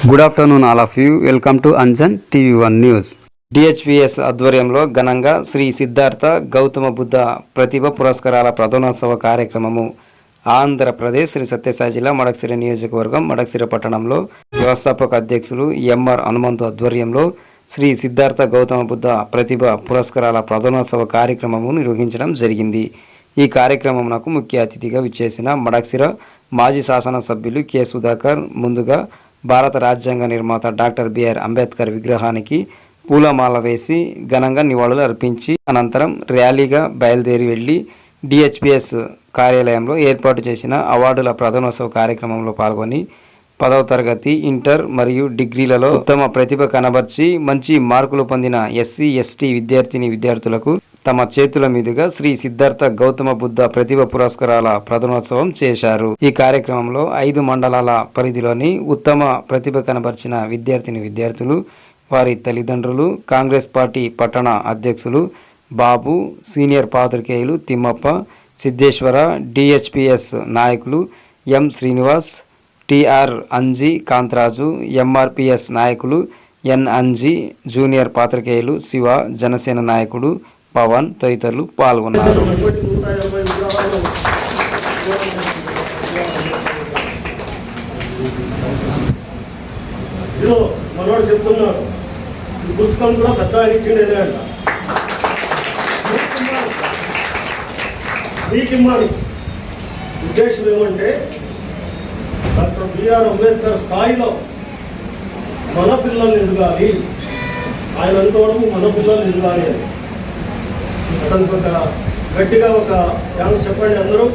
Good afternoon all of you welcome to Anjan TV one news DHPS ఆధ్వర్యంలో ఘనంగా శ్రీ సిద్ధార్థ గౌతమ బుద్ధ ప్రతిభ పురస్కారాల ప్రధానోత్సవ కార్యక్రమము ఆంధ్రప్రదేశ్ శ్రీ సత్యసాయి జిల్లా మడక్సిరి నియోజకవర్గం మడక్సిరి పట్టణంలో వ్యవస్థాపక అధ్యక్షులు ఎంఆర్ హనుమంతు ఆధ్వర్యంలో శ్రీ సిద్ధార్థ గౌతమ బుద్ధ ప్రతిభ పురస్కారాల ప్రధానోత్సవ కార్యక్రమము నిర్వహించడం జరిగింది. ఈ కార్యక్రమమునకు ముఖ్య అతిథిగా విచ్చేసిన మడక్సిర మాజీ శాసనసభ్యులు కె సుధాకర్ ముందుగా భారత రాజ్యాంగ నిర్మాత డాక్టర్ బిఆర్ అంబేద్కర్ విగ్రహానికి పూలమాల వేసి ఘనంగా నివాళులు అర్పించి అనంతరం ర్యాలీగా బయలుదేరి వెళ్ళి డిహెచ్పిఎస్ కార్యాలయంలో ఏర్పాటు చేసిన అవార్డుల ప్రధానోత్సవ కార్యక్రమంలో పాల్గొని పదవ తరగతి ఇంటర్ మరియు డిగ్రీలలో ఉత్తమ ప్రతిభ కనబర్చి మంచి మార్కులు పొందిన ఎస్సీ ఎస్టీ విద్యార్థిని విద్యార్థులకు తమ చేతుల మీదుగా శ్రీ సిద్ధార్థ గౌతమ బుద్ధ ప్రతిభ పురస్కారాల ప్రధానోత్సవం చేశారు. ఈ కార్యక్రమంలో ఐదు మండలాల పరిధిలోని ఉత్తమ ప్రతిభ కనబర్చిన విద్యార్థిని విద్యార్థులు వారి తల్లిదండ్రులు కాంగ్రెస్ పార్టీ పట్టణ అధ్యక్షులు బాబు సీనియర్ పాత్రికేయులు తిమ్మప్ప సిద్ధేశ్వర డిహెచ్పిఎస్ నాయకులు M Srinivas TR Anji Kantharaju MRPS నాయకులు ఎన్ అంజీ జూనియర్ పాత్రికేయులు శివ జనసేన నాయకుడు పవన్ తదితరులు పాల్గొన్నారు. ఇప్పటి నూట యాభై విగ్రహాలు ఇదిగో చెప్తున్నాడు. ఈ పుస్తకం కూడా పెద్ద ఆయన ఇచ్చిండేనే అంట. మీకు ఇమ్మని ఉద్దేశం ఏమంటే డాక్టర్ బిఆర్ అంబేద్కర్ స్థాయిలో మన పిల్లల్ని ఎదగాలి. ఆయన అనుకోవడం మన పిల్లల్ని ఎదగాలి అని. అతనికి ఒక గట్టిగా ఒక ధ్యానం చెప్పండి అందరూ.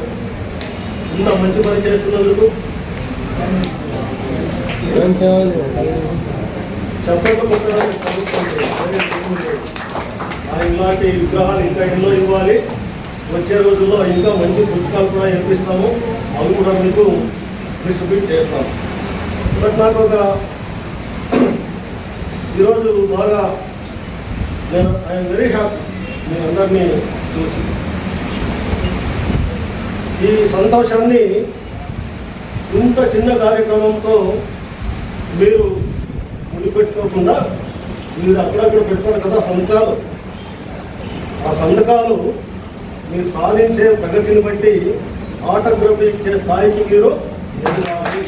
ఇంత మంచి పని చేస్తున్నందుకు. చెప్పకపోతే చదువుకోండి. ఆ ఇలాంటి విగ్రహాలు ఇంకా ఎన్నో ఇవ్వాలి. వచ్చే రోజుల్లో ఇంకా మంచి పుస్తకాలు కూడా ఇప్పిస్తాము అవి కూడా మీకు డిస్ట్రిబ్యూట్ చేస్తాము. బట్ నాకు ఒక ఈరోజు బాగా నేను ఐఎమ్ వెరీ హ్యాపీ. మీ అందరినీ చూసి ఈ సంతోషాన్ని ఇంత చిన్న కార్యక్రమంతో మీరు ముడిపెట్టుకోకుండా మీరు అక్కడక్కడ పెట్టుకున్న కదా సంతకాలు ఆ సంతకాలు మీరు సాధించే ప్రగతిని బట్టి ఆటోగ్రఫీ ఇచ్చే స్థాయికి మీరు ఎదగాలి.